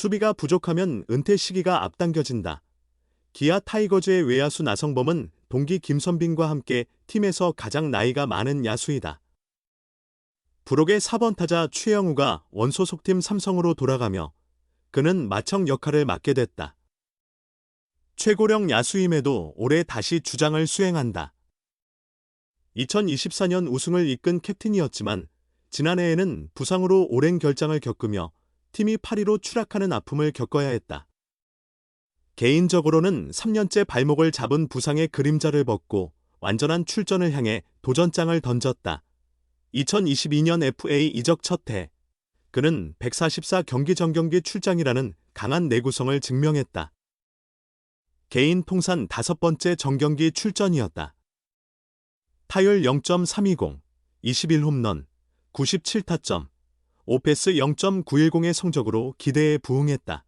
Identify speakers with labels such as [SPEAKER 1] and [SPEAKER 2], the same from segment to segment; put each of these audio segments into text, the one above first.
[SPEAKER 1] 수비가 부족하면 은퇴 시기가 앞당겨진다. 기아 타이거즈의 외야수 나성범은 동기 김선빈과 함께 팀에서 가장 나이가 많은 야수이다. 부록의 4번 타자 최영우가 원소속팀 삼성으로 돌아가며 그는 마청 역할을 맡게 됐다. 최고령 야수임에도 올해 다시 주장을 수행한다. 2024년 우승을 이끈 캡틴이었지만 지난해에는 부상으로 오랜 결장을 겪으며 팀이 8위로 추락하는 아픔을 겪어야 했다. 개인적으로는 3년째 발목을 잡은 부상의 그림자를 벗고 완전한 출전을 향해 도전장을 던졌다. 2022년 FA 이적 첫해 그는 144 경기 정경기 출장이라는 강한 내구성을 증명했다. 개인 통산 다섯 번째 정경기 출전이었다. 타율 0.320, 21홈런, 97타점, 오페스 0.910의 성적으로 기대에 부응했다.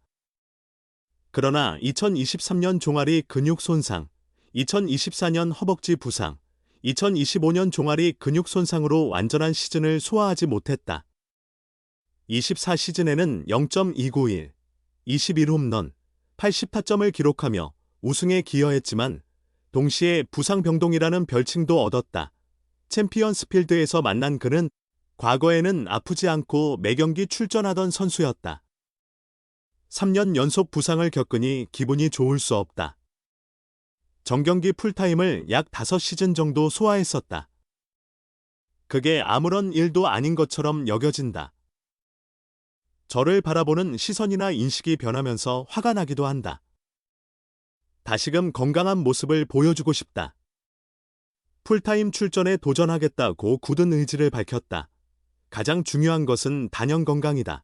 [SPEAKER 1] 그러나 2023년 종아리 근육 손상, 2024년 허벅지 부상, 2025년 종아리 근육 손상으로 완전한 시즌을 소화하지 못했다. 24 시즌에는 0.291, 21홈런, 80타점을 기록하며 우승에 기여했지만 동시에 부상병동이라는 별칭도 얻었다. 챔피언스 필드에서 만난 그는 과거에는 아프지 않고 매경기 출전하던 선수였다. 3년 연속 부상을 겪으니 기분이 좋을 수 없다. 정경기 풀타임을 약 5시즌 정도 소화했었다. 그게 아무런 일도 아닌 것처럼 여겨진다. 저를 바라보는 시선이나 인식이 변하면서 화가 나기도 한다. 다시금 건강한 모습을 보여주고 싶다. 풀타임 출전에 도전하겠다고 굳은 의지를 밝혔다. 가장 중요한 것은 단연 건강이다.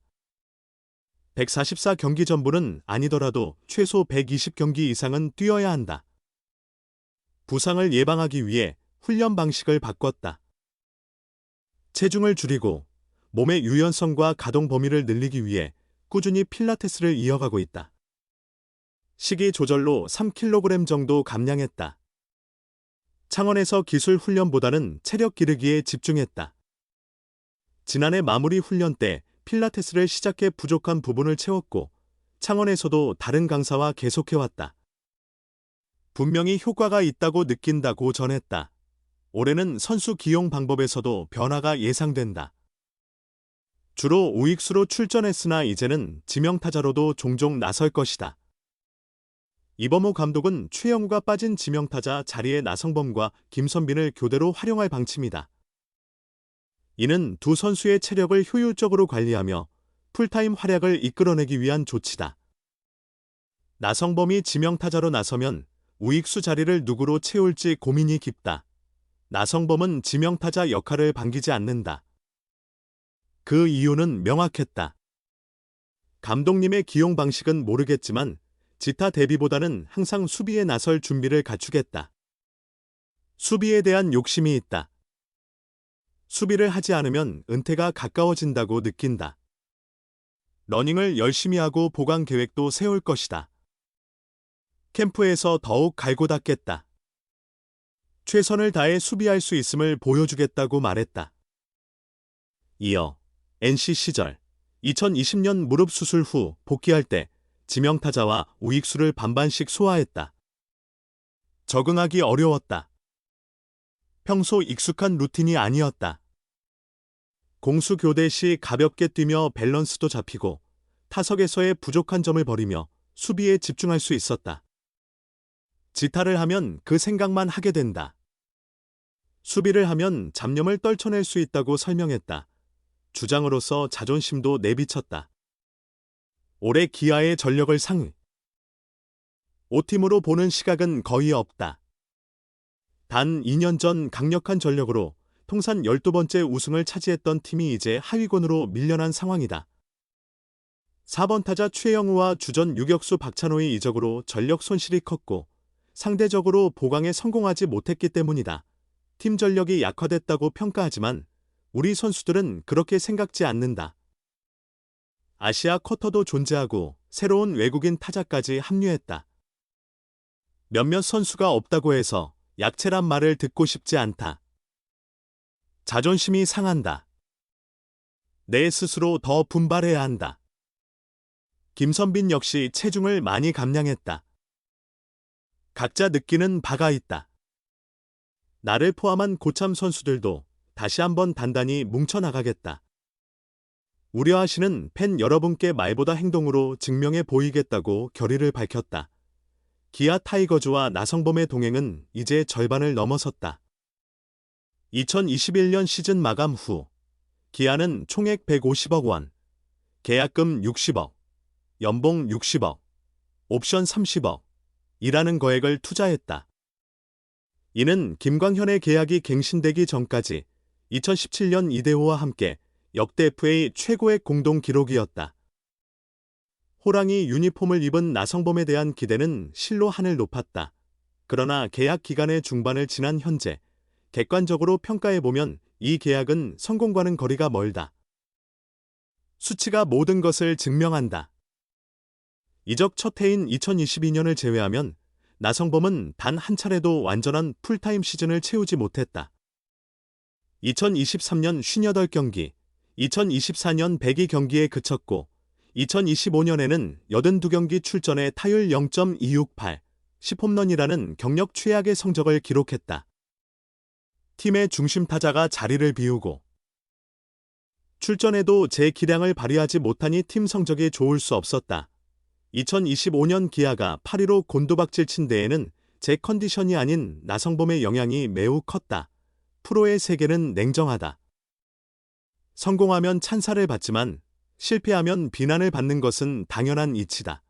[SPEAKER 1] 144 경기 전부는 아니더라도 최소 120 경기 이상은 뛰어야 한다. 부상을 예방하기 위해 훈련 방식을 바꿨다. 체중을 줄이고 몸의 유연성과 가동 범위를 늘리기 위해 꾸준히 필라테스를 이어가고 있다. 식이 조절로 3kg 정도 감량했다. 창원에서 기술 훈련보다는 체력 기르기에 집중했다. 지난해 마무리 훈련 때 필라테스를 시작해 부족한 부분을 채웠고 창원에서도 다른 강사와 계속해왔다. 분명히 효과가 있다고 느낀다고 전했다. 올해는 선수 기용 방법에서도 변화가 예상된다. 주로 우익수로 출전했으나 이제는 지명타자로도 종종 나설 것이다. 이범호 감독은 최영우가 빠진 지명타자 자리에 나성범과 김선빈을 교대로 활용할 방침이다. 이는 두 선수의 체력을 효율적으로 관리하며 풀타임 활약을 이끌어내기 위한 조치다. 나성범이 지명타자로 나서면 우익수 자리를 누구로 채울지 고민이 깊다. 나성범은 지명타자 역할을 반기지 않는다. 그 이유는 명확했다. 감독님의 기용 방식은 모르겠지만 지타 대비보다는 항상 수비에 나설 준비를 갖추겠다. 수비에 대한 욕심이 있다. 수비를 하지 않으면 은퇴가 가까워진다고 느낀다. 러닝을 열심히 하고 보강 계획도 세울 것이다. 캠프에서 더욱 갈고 닦겠다. 최선을 다해 수비할 수 있음을 보여주겠다고 말했다. 이어 NC 시절 2020년 무릎 수술 후 복귀할 때 지명타자와 우익수를 반반씩 소화했다. 적응하기 어려웠다. 평소 익숙한 루틴이 아니었다. 공수 교대 시 가볍게 뛰며 밸런스도 잡히고 타석에서의 부족한 점을 버리며 수비에 집중할 수 있었다. 지타를 하면 그 생각만 하게 된다. 수비를 하면 잡념을 떨쳐낼 수 있다고 설명했다. 주장으로서 자존심도 내비쳤다. 올해 기아의 전력을 상위. 5팀으로 보는 시각은 거의 없다. 단 2년 전 강력한 전력으로 통산 12번째 우승을 차지했던 팀이 이제 하위권으로 밀려난 상황이다. 4번 타자 최영우와 주전 유격수 박찬호의 이적으로 전력 손실이 컸고 상대적으로 보강에 성공하지 못했기 때문이다. 팀 전력이 약화됐다고 평가하지만 우리 선수들은 그렇게 생각지 않는다. 아시아 쿼터도 존재하고 새로운 외국인 타자까지 합류했다. 몇몇 선수가 없다고 해서 약체란 말을 듣고 싶지 않다. 자존심이 상한다. 내 스스로 더 분발해야 한다. 김선빈 역시 체중을 많이 감량했다. 각자 느끼는 바가 있다. 나를 포함한 고참 선수들도 다시 한번 단단히 뭉쳐나가겠다. 우려하시는 팬 여러분께 말보다 행동으로 증명해 보이겠다고 결의를 밝혔다. 기아 타이거즈와 나성범의 동행은 이제 절반을 넘어섰다. 2021년 시즌 마감 후 기아는 총액 150억 원, 계약금 60억, 연봉 60억, 옵션 30억, 이라는 거액을 투자했다. 이는 김광현의 계약이 갱신되기 전까지 2017년 이대호와 함께 역대 FA 최고의 공동 기록이었다. 호랑이 유니폼을 입은 나성범에 대한 기대는 실로 하늘 높았다. 그러나 계약 기간의 중반을 지난 현재 객관적으로 평가해보면 이 계약은 성공과는 거리가 멀다. 수치가 모든 것을 증명한다. 이적 첫 해인 2022년을 제외하면 나성범은 단 한 차례도 완전한 풀타임 시즌을 채우지 못했다. 2023년 58경기, 2024년 102경기에 그쳤고 2025년에는 82경기 출전에 타율 0.268, 10홈런이라는 경력 최악의 성적을 기록했다. 팀의 중심 타자가 자리를 비우고 출전에도 제 기량을 발휘하지 못하니 팀 성적이 좋을 수 없었다. 2025년 기아가 8위로 곤두박질 친 데에는 제 컨디션이 아닌 나성범의 영향이 매우 컸다. 프로의 세계는 냉정하다. 성공하면 찬사를 받지만 실패하면 비난을 받는 것은 당연한 이치다.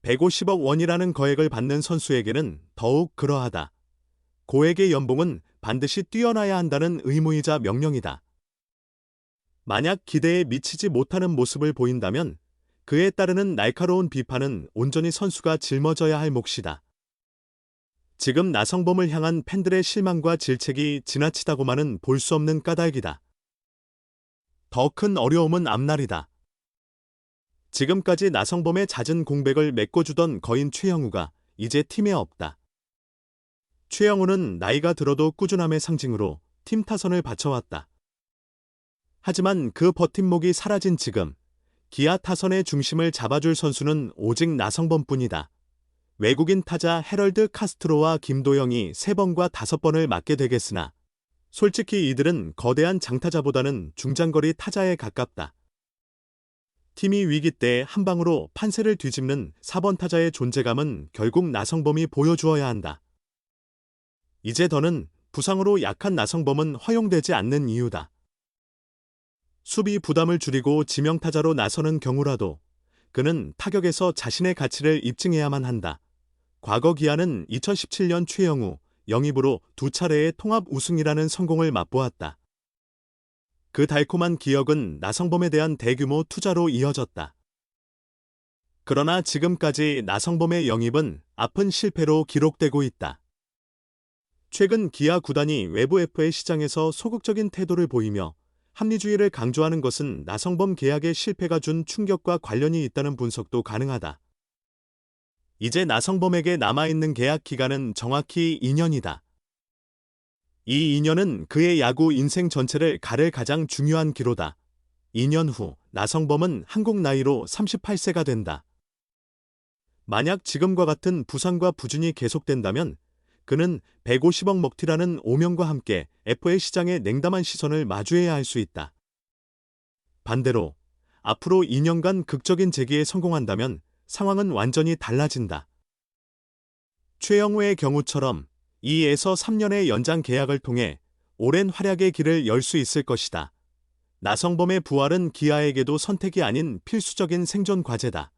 [SPEAKER 1] 150억 원이라는 거액을 받는 선수에게는 더욱 그러하다. 고액의 연봉은 반드시 뛰어나야 한다는 의무이자 명령이다. 만약 기대에 미치지 못하는 모습을 보인다면 그에 따르는 날카로운 비판은 온전히 선수가 짊어져야 할 몫이다. 지금 나성범을 향한 팬들의 실망과 질책이 지나치다고만은 볼 수 없는 까닭이다. 더 큰 어려움은 앞날이다. 지금까지 나성범의 잦은 공백을 메꿔주던 거인 최영우가 이제 팀에 없다. 최영우는 나이가 들어도 꾸준함의 상징으로 팀 타선을 바쳐왔다. 하지만 그 버팀목이 사라진 지금 기아 타선의 중심을 잡아줄 선수는 오직 나성범뿐이다. 외국인 타자 헤럴드 카스트로와 김도영이 3번과 5번을 맡게 되겠으나 솔직히 이들은 거대한 장타자보다는 중장거리 타자에 가깝다. 팀이 위기 때 한 방으로 판세를 뒤집는 4번 타자의 존재감은 결국 나성범이 보여주어야 한다. 이제 더는 부상으로 약한 나성범은 허용되지 않는 이유다. 수비 부담을 줄이고 지명타자로 나서는 경우라도 그는 타격에서 자신의 가치를 입증해야만 한다. 과거 기아는 2017년 최영우, 영입으로 두 차례의 통합 우승이라는 성공을 맛보았다. 그 달콤한 기억은 나성범에 대한 대규모 투자로 이어졌다. 그러나 지금까지 나성범의 영입은 아픈 실패로 기록되고 있다. 최근 기아 구단이 외부 FA 시장에서 소극적인 태도를 보이며 합리주의를 강조하는 것은 나성범 계약의 실패가 준 충격과 관련이 있다는 분석도 가능하다. 이제 나성범에게 남아있는 계약 기간은 정확히 2년이다. 이 2년은 그의 야구 인생 전체를 가를 가장 중요한 기로다. 2년 후 나성범은 한국 나이로 38세가 된다. 만약 지금과 같은 부상과 부진이 계속된다면 그는 150억 먹튀라는 오명과 함께 FA 시장의 냉담한 시선을 마주해야 할 수 있다. 반대로 앞으로 2년간 극적인 재기에 성공한다면 상황은 완전히 달라진다. 최영우의 경우처럼 2에서 3년의 연장 계약을 통해 오랜 활약의 길을 열 수 있을 것이다. 나성범의 부활은 기아에게도 선택이 아닌 필수적인 생존 과제다.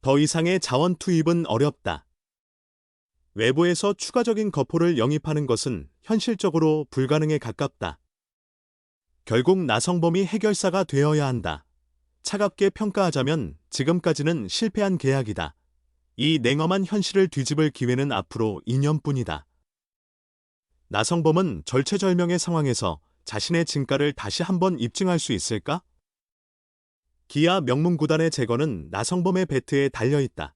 [SPEAKER 1] 더 이상의 자원 투입은 어렵다. 외부에서 추가적인 거포를 영입하는 것은 현실적으로 불가능에 가깝다. 결국 나성범이 해결사가 되어야 한다. 차갑게 평가하자면 지금까지는 실패한 계약이다. 이 냉엄한 현실을 뒤집을 기회는 앞으로 2년뿐이다. 나성범은 절체절명의 상황에서 자신의 진가를 다시 한번 입증할 수 있을까? 기아 명문구단의 재건은 나성범의 배트에 달려있다.